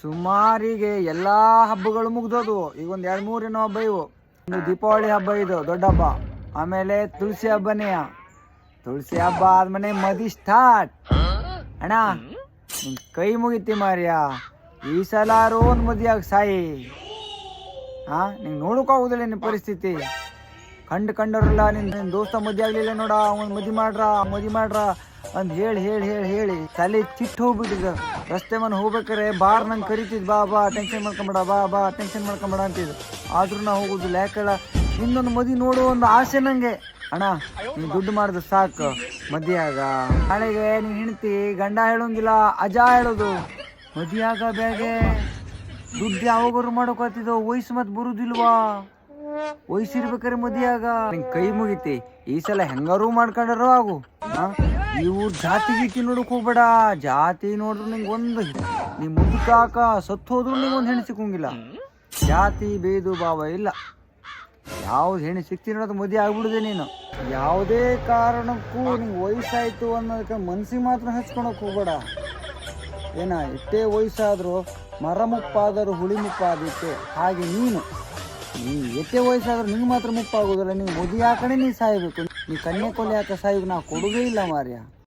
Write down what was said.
ಸುಮಾರಿಗೆ ಎಲ್ಲಾ ಹಬ್ಬಗಳು ಮುಗ್ದೋದು. ಈಗ ಒಂದ್ ಎರಡ್ ಮೂರ್ ಏನೋ ಹಬ್ಬ ಇವು. ಒಂದು ದೀಪಾವಳಿ ಹಬ್ಬ ಇದು, ದೊಡ್ಡ ಹಬ್ಬ. ಆಮೇಲೆ ತುಳಸಿ ಹಬ್ಬನೇ. ತುಳಸಿ ಹಬ್ಬ ಆದ್ಮೇಲೆ ಮದಿ ಸ್ಟಾರ್ಟ್ ಅಣ್ಣ, ನಿನ್ ಕೈ ಮುಗಿತಿ ಮಾರ್ಯ. ಈ ಸಲ ರೋನ್ ಮದಿಯಾಗ ಸಾಯಿ. ಹಾ ನಿಂಗೆ ನೋಡೋಕ್ಕಾಗುದಿಲ್ಲ ನಿನ್ನ ಪರಿಸ್ಥಿತಿ. ಕಂಡು ಕಂಡವ್ರಲ್ಲ ನಿನ್ ನಿನ್ ದೋಸ್ತ ಮದಿ ಆಗ್ಲಿಲ್ಲ ನೋಡ, ಅವನ್ ಮದಿ ಮಾಡ್ರ ಮದಿ ಮಾಡ್ರ. ಅಂದ್ ಹೇಳಿ ಹೇಳಿ ಹೇಳಿ ಹೇಳಿ. ತಲೆ ಚಿಟ್ಟು ಹೋಗ್ಬಿಟ್ಟಿದ ರಸ್ತೆ ಮನೆ ಹೋಗ್ಬೇಕಾರೆ ಬಾರ್ ನಂಗೆ ಕರಿತಿದ್, ಬಾ ಬಾ ಟೆನ್ಷನ್ ಮಾಡ್ಕೊಂಬೇಡ, ಬಾ ಬಾ ಟೆನ್ಷನ್ ಮಾಡ್ಕೊಂಬೇಡ ಅಂತಿದ್ ಆದ್ರೂ ನಾ ಹೋಗುದಿಲ್ಲ ಲ್ಯಾಕಳ ಇನ್ನೊಂದು ಮದಿ ನೋಡೋ ಒಂದು ಆಸೆ ನಂಗೆ. ಅಣ್ಣ, ನೀನು ದುಡ್ಡು ಮಾಡಿದ್ರೆ ಸಾಕು. ಮದಿಯಾಗ ನಾಳೆಗೆ ನೀನು ಹೆಣ್ತಿ ಗಂಡ ಹೇಳೋಂಗಿಲ್ಲ, ಅಜಾ ಹೇಳೋದು. ಮದಿಯಾಗ ಬ್ಯಾಗೆ. ದುಡ್ಡು ಯಾವಾಗಾರು ಮಾಡೋಕತ್ತಿದೋ ವಯಸ್ಸು ಮತ್ ಬರುದಿಲ್ವಾ? ವಯಸ್ಸಿರ್ಬೇಕಾರೆ ಮದಿಯಾಗ ನಿನ್ ಕೈ ಮುಗಿತಿ. ಈ ಸಲ ಹೆಂಗಾರು ಮಾಡ್ಕೊಂಡಾರೋ ಆಗು ಇವು ಜಾತಿ ಗೀತಿ ನೋಡಕ್ ಹೋಗ್ಬೇಡ. ಜಾತಿ ನೋಡಿದ್ರು ನಿಂಗೆ ಒಂದು ನೀ ಮುದುಕಾಕ ಸತ್ತು ಹೋದ್ರು ನಿಂಗೆ ಒಂದು ಹೆಣ್ಣು ಸಿಕ್ಕಂಗಿಲ್ಲ. ಜಾತಿ ಬೇದು ಭಾವ ಇಲ್ಲ. ಯಾವ್ದು ಹೆಣ್ಣು ಸಿಕ್ತೀನಿ ನೋಡೋದು ಮದುವೆ ಆಗ್ಬಿಡುದೆ ನೀನು. ಯಾವುದೇ ಕಾರಣಕ್ಕೂ ನಿಂಗೆ ವಯಸ್ಸಾಯ್ತು ಅನ್ನೋದಕ್ಕೆ ಮನ್ಸಿಗೆ ಮಾತ್ರ ಹಚ್ಕೊಳಕ್ ಹೋಗ್ಬೇಡ. ಏನ, ಎಷ್ಟೇ ವಯಸ್ಸಾದ್ರೂ ಮರ ಮುಪ್ಪಾದರೂ ಹುಳಿ ಮುಪ್ಪಾದಿತ್ತೆ ಹಾಗೆ ನೀನು. ನೀ ಎಷ್ಟೇ ವಯಸ್ಸಾದ್ರೂ ನಿಂಗೆ ಮಾತ್ರ ಮುಪ್ಪಾಗೋದಿಲ್ಲ ನೀವು ಮುದಿ ಹಾಕಣೆ ನೀ ಸಾಯಬೇಕು. ನೀ ಕನ್ಯೆ ಕೊಲೆ ಹಾಕ ಸಾಯ್ಬೇಕು ನಾವು ಕೊಡುವುದೇ ಇಲ್ಲ ಮಾರ್ಯ.